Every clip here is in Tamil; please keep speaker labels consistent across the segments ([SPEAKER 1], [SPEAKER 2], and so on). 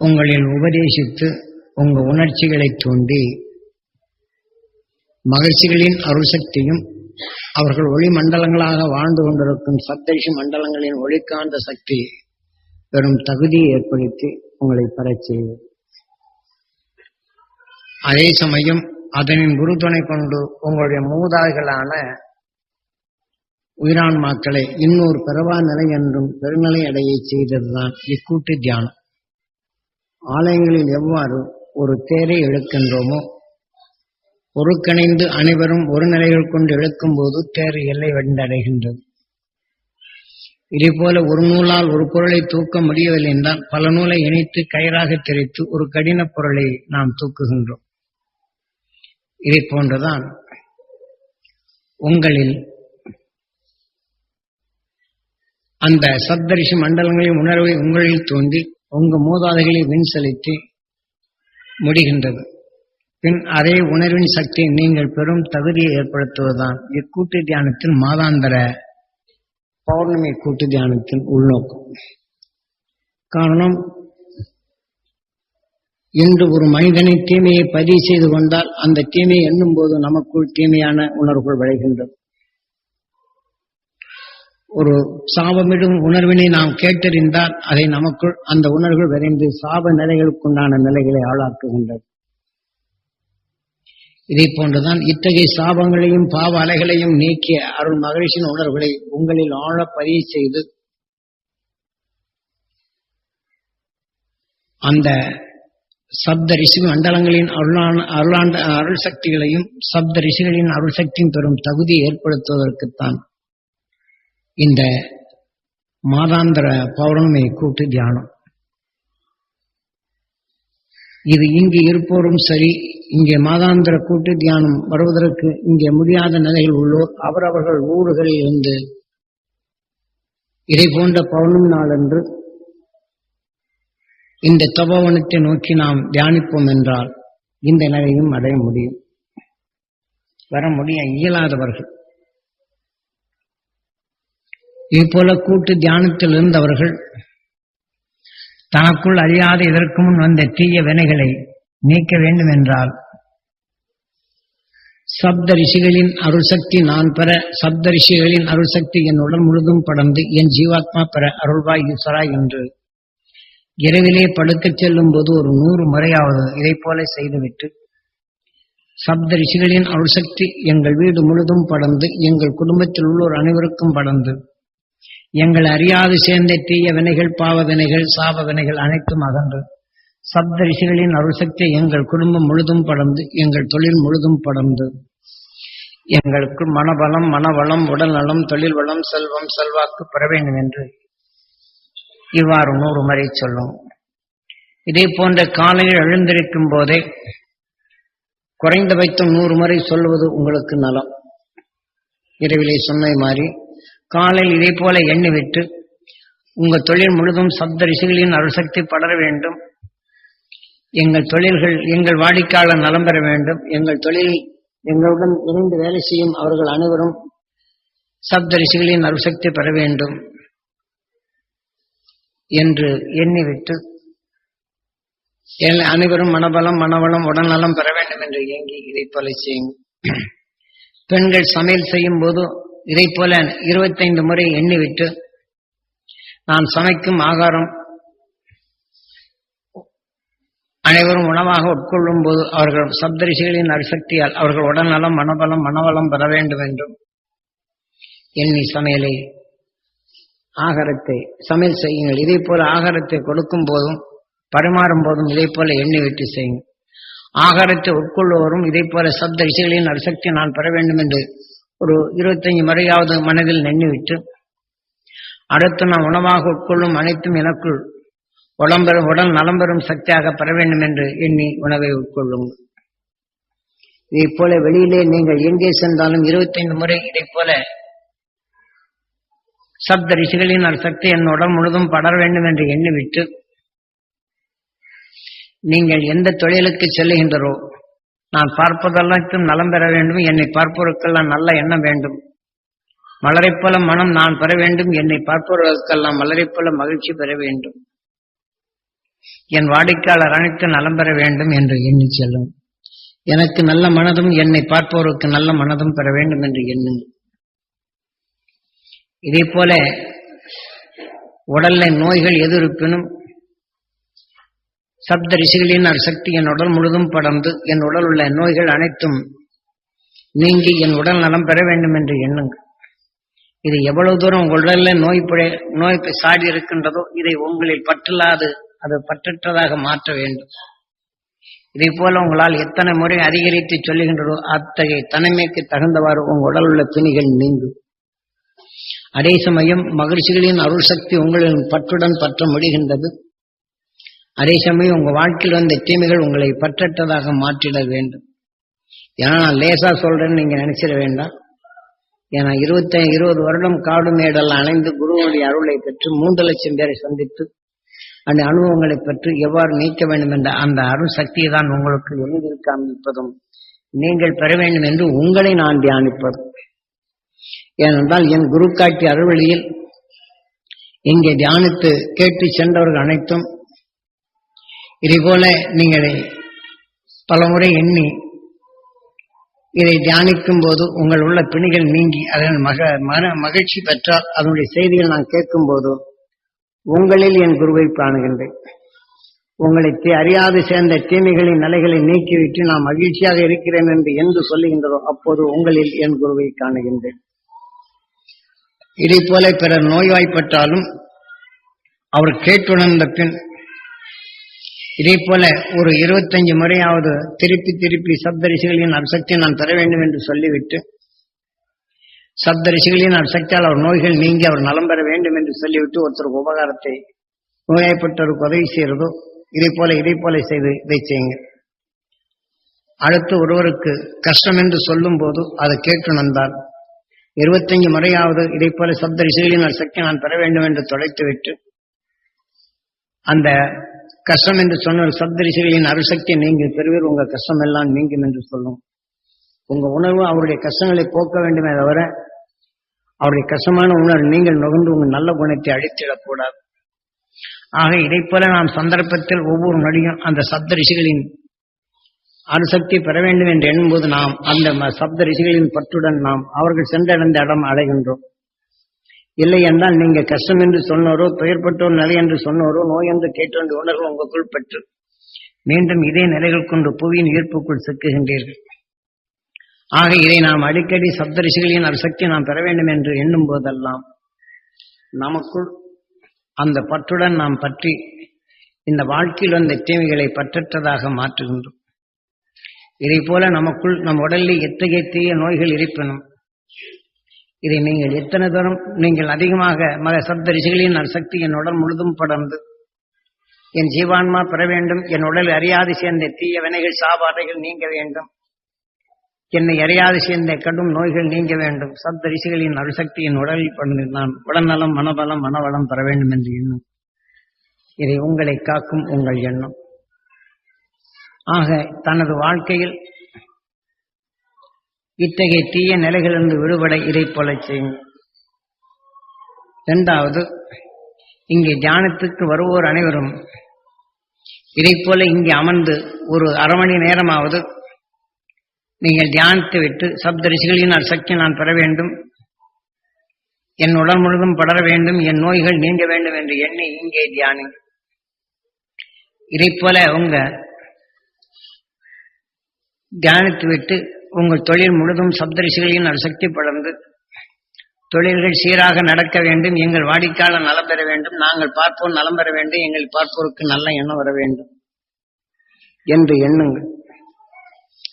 [SPEAKER 1] உங்களில் உபதேசித்து உங்கள் உணர்ச்சிகளை தூண்டி மகிழ்ச்சிகளின் அருள் சக்தியும் அவர்கள் ஒளி மண்டலங்களாக வாழ்ந்து கொண்டிருக்கும் சப்தரிஷி மண்டலங்களின் ஒளிக்காந்த சக்தி பெரும் தகுதியை ஏற்படுத்தி உங்களை பெறச் செய்வது அதே சமயம் அதனின் குருதுணை கொண்டு உங்களுடைய மூதாய்களான உயிரான்மாக்களை இன்னொரு பிறவா நிலை என்றும் பெருநிலை அடைய செய்ததுதான் இக்கூட்டு தியானம். ஆலயங்களில் எவ்வாறு ஒரு தேரை இழுக்கின்றோமோ ஒருங்கிணைந்து அனைவரும் ஒரு நிலையில் கொண்டு இழுக்கும் போது தேர் எல்லை வந்தடைகின்றது. இதே போல ஒரு நூலால் ஒரு பொருளை தூக்க முடியவில்லை என்றால் பல நூலை இணைத்து கயிறாக திரித்து ஒரு கடின பொருளை நாம் தூக்குகின்றோம். இதை போன்றுதான் உங்களில் அந்த சப்தரிஷி மண்டலங்களின் உணர்வை உங்களில் தோன்றி உங்க மூதாதைகளை வின் செலுத்தி முடிகின்றது. பின் அதே உணர்வின் சக்தியை நீங்கள் பெரும் தகுதியை ஏற்படுத்துவதுதான். இக்கூட்டு தியானத்தின் மாதாந்தர பௌர்ணமி கூட்டு தியானத்தின் உள்நோக்கம். காரணம் இன்று ஒரு மனிதனை தீமையை பதிவு செய்து கொண்டால் அந்த தீமையை எண்ணும் போது நமக்குள் தீமையான உணர்வுகள் விளைகின்றது. ஒரு சாபமிடும் உணர்வினை நாம் கேட்டறிந்தால் அதை நமக்குள் அந்த உணர்வுகள் விரைந்து சாப நிலைகளுக்குண்டான நிலைகளை ஆளாக்குகின்றது. இதை போன்றுதான் இத்தகைய சாபங்களையும் பாவ அலைகளையும் நீக்கிய அருள் மகிழ்ச்சியின் உணர்வுகளை உங்களில் ஆழ பதிவு செய்து அந்த சப்த ரிஷி மண்டலங்களின் அருளான அருளாண்ட அருள் சக்திகளையும் சப்த ரிஷிகளின் அருள் சக்தியும் பெறும் தகுதியை ஏற்படுத்துவதற்குத்தான் இந்த மாதாந்திர பௌர்ணமி கூட்டு தியானம். இது இங்கு இருப்போரும் சரி இங்கே மாதாந்திர கூட்டு தியானம் வருவதற்கு இங்கே முடியாத நிலையில் உள்ளோர் அவரவர்கள் ஊர்களில் இருந்து இதை போன்ற பௌர்ணமி நாளன்று இந்த தபோவனத்தை நோக்கி நாம் தியானிப்போம் என்றால் இந்த நிலையும் அடைய முடியும். வர முடிய இயலாதவர்கள். இதுபோல கூட்டு தியானத்தில் இருந்தவர்கள் தனக்குள் அறியாத இதற்கு முன் வந்த தீய வினைகளை நீக்க வேண்டும் என்றால் சப்த ரிஷிகளின் அருள் சக்தி நான் பெற சப்த ரிஷிகளின் அருள் சக்தி என் உடல் முழுதும் படர்ந்து என் ஜீவாத்மா பெற அருள்வாய் ஈஸ்வரா என்று இரவிலே படுக்கச் செல்லும் போது ஒரு நூறு முறையாவது இதை போல செய்துவிட்டு சப்த ரிஷிகளின் அருள் சக்தி எங்கள் வீடு முழுதும் படர்ந்து எங்கள் குடும்பத்தில் உள்ளோர் அனைவருக்கும் படர்ந்து எங்கள் அறியாது சேர்ந்த தீய வினைகள் பாவவினைகள் சாபவினைகள் அனைத்தும் அகன்று. சப்த ரிஷிகளின் அருள் சக்தி எங்கள் குடும்பம் முழுதும் படர்ந்து எங்கள் தொழில் முழுதும் படர்ந்து. எங்களுக்கு மனபலம் மனவளம் உடல் நலம் தொழில் வளம் செல்வம் செல்வாக்கு பெற வேண்டும் என்று இவ்வாறு நூறு முறை சொல்லும். இதே போன்ற காலையில் எழுந்திருக்கும் போதே குறைந்தபட்சம் நூறு முறை சொல்வது உங்களுக்கு நலம். இரவிலே சொன்ன மாதிரி காலையில் இதை போல எண்ணிவிட்டு உங்கள் தொழில் முழுதும் சப்த ரிஷிகளின் அருள்சக்தி படர வேண்டும். எங்கள் தொழில்கள் எங்கள் வாடிக்கையாளர் நலம் பெற வேண்டும். எங்கள் தொழில் எங்களுடன் இணைந்து வேலை செய்யும் அவர்கள் அனைவரும் சப்த ரிஷிகளின் அருள்சக்தி பெற வேண்டும் என்று எண்ணிவிட்டு அனைவரும் மனபலம் மனவளம் உடல்நலம் பெற வேண்டும் என்று இயங்கி இதை போல செய்யும் பெண்கள் சமையல் செய்யும் போது இதை போல இருபத்தைந்து முறை எண்ணிவிட்டு நான் சமைக்கும் ஆகாரம் அனைவரும் உணவாக உட்கொள்ளும் போது அவர்கள் சப்தரிசிகளின் அரிசக்தியால் அவர்கள் உடல்நலம் மனபலம் மனவளம் பெற வேண்டும் என்றும் எண்ணி சமையலை ஆகாரத்தை சமையல் செய்யுங்கள். இதே போல ஆகாரத்தை கொடுக்கும் போதும் பரிமாறும் போதும் இதே போல எண்ணி விட்டு செய்யுங்கள். ஆகாரத்தை உட்கொள்வோரும் இதே போல சப்த ரிஷிகளின் அரிசக்தி நான் பெற வேண்டும் என்று ஒரு இருபத்தஞ்சு முறையாவது மனதில் நின்றுவிட்டு அடுத்து நான் உணவாக உட்கொள்ளும் அனைத்தும் எனக்குள் உடம்பெறும் உடல் நலம் பெறும் சக்தியாக பெற வேண்டும் என்று எண்ணி உணவை உட்கொள்ளும் இதை போல வெளியிலே நீங்கள் எங்கே சென்றாலும் இருபத்தைந்து முறை இதை போல சப்த ரிஷிகளின் சக்தி என் உடல் முழுதும் படர வேண்டும் என்று எண்ணிவிட்டு நீங்கள் எந்த தொழிலுக்கு செல்லுகின்றரோ நான் பார்ப்பதெல்லாம் நலம் பெற வேண்டும். என்னை பார்ப்பவருக்கெல்லாம் நல்ல எண்ணம் வேண்டும். மலரைப் போல மனம் நான் பெற வேண்டும். என்னை பார்ப்பவர்களுக்கெல்லாம் மலரைப் போல மகிழ்ச்சி பெற வேண்டும். என் வாடிக்கையாளர் அனைத்து நலம் பெற வேண்டும் என்று எண்ணி செல்லும். எனக்கு நல்ல மனதும் என்னை பார்ப்பவருக்கு நல்ல மனதும் பெற வேண்டும் என்று எண்ணுங்க இதே போல உடல்ல நோய்கள் எது இருப்பினும் சப்த ரிஷிகளின் சக்தி என் உடல் முழுதும் படர்ந்து என் உடல் உள்ள நோய்கள் அனைத்தும் நீங்கி என் உடல் நலம் பெற வேண்டும் என்று எண்ணுங்கள் இது எவ்வளவு தூரம் உங்கள் உடல்ல நோய் பிழை நோய் சாடி இருக்கின்றதோ இதை உங்களில் பற்றில்லாது அது பற்றற்றதாக மாற்ற வேண்டும். இதை போல உங்களால் எத்தனை முறை அதிகரித்து சொல்லுகின்றதோ அத்தகைய தனிமைக்கு தகுந்தவாறு உங்கள் உடல் உள்ள பிணிகள் நீங்கும். அதே சமயம் மகிழ்ச்சிகளின் அருள் சக்தி உங்களின் பற்றுடன் பற்ற முடிகின்றது. அதே சமயம் உங்க வாழ்க்கையில் வந்த தீமைகள் உங்களை பற்றற்றதாக மாற்றிட வேண்டும். ஏன்னா நான் லேசா சொல்றேன்னு நீங்க நினைச்சிட வேண்டாம். ஏன்னா இருபத்தி இருபது வருடம் காடு மேடெல்லாம் அணைந்து குருவனுடைய அருளை பெற்று மூன்று லட்சம் பேரை சந்தித்து அந்த அனுபவங்களை பெற்று எவ்வாறு நீக்க வேண்டும் என்ற அந்த அருள் சக்தியை தான் உங்களுக்கு எளிதில் காண்பிப்பதும் நீங்கள் பெற வேண்டும் என்று உங்களை நான் தியானிப்பதும். ஏனென்றால் என் குரு காட்டி அருள்வழியில் இங்கே தியானித்து கேட்டு சென்றவர்கள் அனைத்தும் இதை போல நீங்கள் பலமுறை எண்ணி இதை தியானிக்கும் போது உங்கள் உள்ள பிணிகள் நீங்கி அதன் மக மன மகிழ்ச்சி பெற்றால் அதனுடைய செய்திகள் நான் கேட்கும் போது உங்களில் என் குருவை காணுகின்றேன். உங்களை அறியாது சேர்ந்த தீமைகளின் நிலைகளை நீக்கிவிட்டு நான் மகிழ்ச்சியாக இருக்கிறேன் என்று என்று சொல்லுகின்றதோ அப்போது உங்களில் என் குருவை காணுகின்றேன். இதை போல பிறர் நோய்வாய்ப்பட்டாலும் அவர் கேட்டுணர்ந்த பின் இதே போல ஒரு இருபத்தஞ்சு முறையாவது திருப்பி திருப்பி சப்தரிசிகளின் அசக்தி நான் பெற வேண்டும் என்று சொல்லிவிட்டு சப்தரிசிகளின் அரிசக்தியால் அவர் நோய்கள் நீங்கி அவர் நலம் பெற வேண்டும் என்று சொல்லிவிட்டு ஒருத்தருக்கு உபகாரத்தை நோயாய்ப்பட்டவருக்கு உதவி செய்யறதோ இதை போல இதை போல செய்து இதை செய்யுங்க. அடுத்து ஒருவருக்கு கஷ்டம் என்று சொல்லும் போது அதை கேட்டு நந்தார். இருபத்தஞ்சு முறையாவது இதை போல சப்தரிசிகளின் அரிசக்தி நான் பெற வேண்டும் என்று தொலைத்து விட்டு அந்த கஷ்டம் என்று சொன்ன சப்தரிசிகளின் அருசக்தி நீங்கள் பெறுவீர் உங்க கஷ்டம் எல்லாம் நீங்கும் என்று சொல்லும். உங்க உணர்வு அவருடைய கஷ்டங்களை போக்க வேண்டுமே தவிர அவருடைய கஷ்டமான உணர்வு நீங்கள் நுகர்ந்து உங்கள் நல்ல குணத்தை அழித்திடக்கூடாது. ஆக இதை போல நாம் சந்தர்ப்பத்தில் ஒவ்வொரு நொடியும் அந்த சப்த ரிஷிகளின் அணுசக்தி பெற வேண்டும் என்று எண்ணும்போது நாம் அந்த ம- சப்த ரிஷிகளின் பற்றுடன் நாம் அவர்கள் சென்றடைந்த இடம் அடைகின்றோம். இல்லை என்றால் நீங்க கஷ்டம் என்று சொன்னோரோ துயர்பட்டோர் நிலை என்று சொன்னோரோ நோய் என்று கேட்டோன்ற உணர்வு உங்களுக்குள் பெற்று மீண்டும் இதே நிலைகள் கொண்டு புவியின் ஈர்ப்புக்குள் சிக்குகின்றீர்கள். ஆக இதை நாம் அடிக்கடி சப்தரிசிகளின் அசக்தி நாம் பெற வேண்டும் என்று எண்ணும் போதெல்லாம் நமக்குள் அந்த பற்றுடன் நாம் பற்றி இந்த வாழ்க்கையில் வந்த தீமைகளை பற்றற்றதாக மாற்றுகின்றோம். இதை போல நமக்குள் நம் உடலில் எத்தகைய தீய நோய்கள் இருப்பினும் இதை நீங்கள் எத்தனை தூரம் நீங்கள் அதிகமாக மக சப்த ரிஷிகளின் சக்தி என் உடல் முழுதும் படர்ந்து என் ஜீவான்மா பெற வேண்டும் என் உடல் அறியாது சேர்ந்த தீய வினைகள் சாபாதைகள் நீங்க வேண்டும் என்னை அறியாது சேர்ந்த கடும் நோய்கள் நீங்க வேண்டும் சப்த ரிஷிகளின் அருசக்தி என் உடலில் படர்ந்து நான் உடல்நலம் மனபலம் மனவளம் பெற வேண்டும் என்று எண்ணும். இதை உங்களை காக்கும் உங்கள் எண்ணம். ஆக தனது வாழ்க்கையில் இத்தகைய தீய நிலைகளிலிருந்து விடுபட இதை போல செய்யும். இரண்டாவது இங்கே தியானத்துக்கு வருவோர் அனைவரும் இதை போல இங்கே அமர்ந்து ஒரு அரை மணி நேரமாவது நீங்கள் தியானித்து விட்டு சப்த ரிஷிகளின் சக்தி நான் பெற வேண்டும். என் உடல் முழுதும் படர வேண்டும். என் நோய்கள் நீங்க வேண்டும் என்று எண்ணி இங்கே தியானி இதை போல உங்க தியானித்து விட்டு உங்கள் தொழில் முழுதும் சப்தரிசிகளின் அசக்தி படர்ந்து தொழில்கள் சீராக நடக்க வேண்டும். எங்கள் வாடிக்கையாளர் நலம் பெற வேண்டும். நாங்கள் பார்ப்போர் நலம் பெற வேண்டும். எங்கள் பார்ப்போருக்கு நல்ல எண்ணம் வர வேண்டும் என்று எண்ணுங்கள்.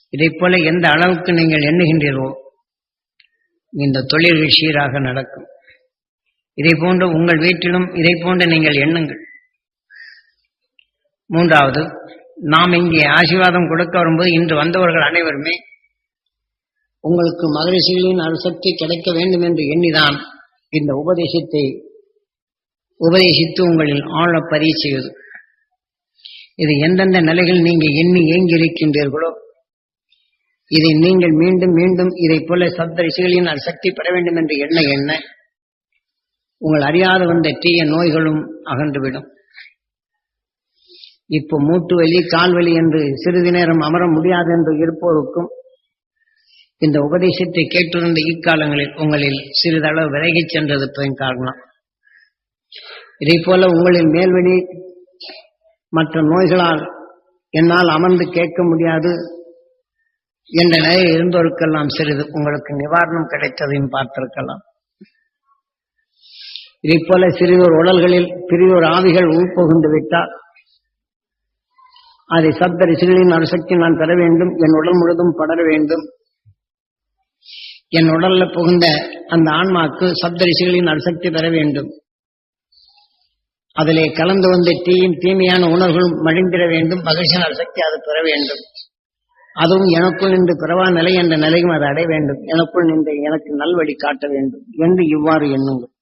[SPEAKER 1] இதை போல எந்த அளவுக்கு நீங்கள் எண்ணுகின்றீர்களோ இந்த தொழில்கள் சீராக நடக்கும். இதை போன்று உங்கள் வீட்டிலும் இதை போன்று நீங்கள் எண்ணுங்கள். மூன்றாவது நாம் இங்கே ஆசீர்வாதம் கொடுக்க வரும்போது இன்று வந்தவர்கள் அனைவருமே உங்களுக்கு மகரிஷிகளின் அருசக்தி கிடைக்க வேண்டும் என்று எண்ணிதான். இந்த உபதேசத்தை உபதேசித்து உங்களில் ஆழ பதிவு செய்வது இது எந்தெந்த நிலைகள் நீங்க எண்ணி ஏங்கி இருக்கின்றீர்களோ இதை நீங்கள் மீண்டும் மீண்டும் இதை போல சப்த ரிஷிகளின் சக்தி பெற வேண்டும் என்று எண்ண எண்ண உங்கள் அறியாத வந்த தீய நோய்களும் அகன்றுவிடும். இப்போ மூட்டு வலி கால் வலி என்று சிறிது நேரம் அமர முடியாது என்று இருப்போருக்கும் இந்த உபதேசத்தை கேட்டிருந்த இக்காலங்களில் உங்களில் சிறிதளவு விலகிச் சென்றது காரணம். இதை போல உங்களின் மேல்வெளி மற்ற நோய்களால் என்னால் அமர்ந்து கேட்க முடியாது என்ற நிலையில் இருந்தோருக்கெல்லாம் சிறிது உங்களுக்கு நிவாரணம் கிடைத்ததையும் பார்த்திருக்கலாம். இதை போல சிறிதோர் உடல்களில் பெரியோர் ஆவிகள் உள்புகுந்து விட்டால் அதை சப்த ரிசிகளின் அணுசக்தி நான் பெற வேண்டும் என் உடல் முழுதும் படர வேண்டும் என் உடல்ல புகுந்த அந்த ஆன்மாக்கு சப்தரிசிகளின் அணுசக்தி பெற வேண்டும். அதிலே கலந்து வந்த தீயும் தீமையான உணர்வுகளும் மழிந்திட வேண்டும். மகிழ்ச்சியின் அணுசக்தி அது பெற வேண்டும். அதுவும் எனக்குள் நின்று பிறவா நிலை என்ற நிலையும் அதை அடைய வேண்டும். எனக்குள் நின்று எனக்கு நல்வழி காட்ட வேண்டும் என்று இவ்வாறு எண்ணுங்கள்.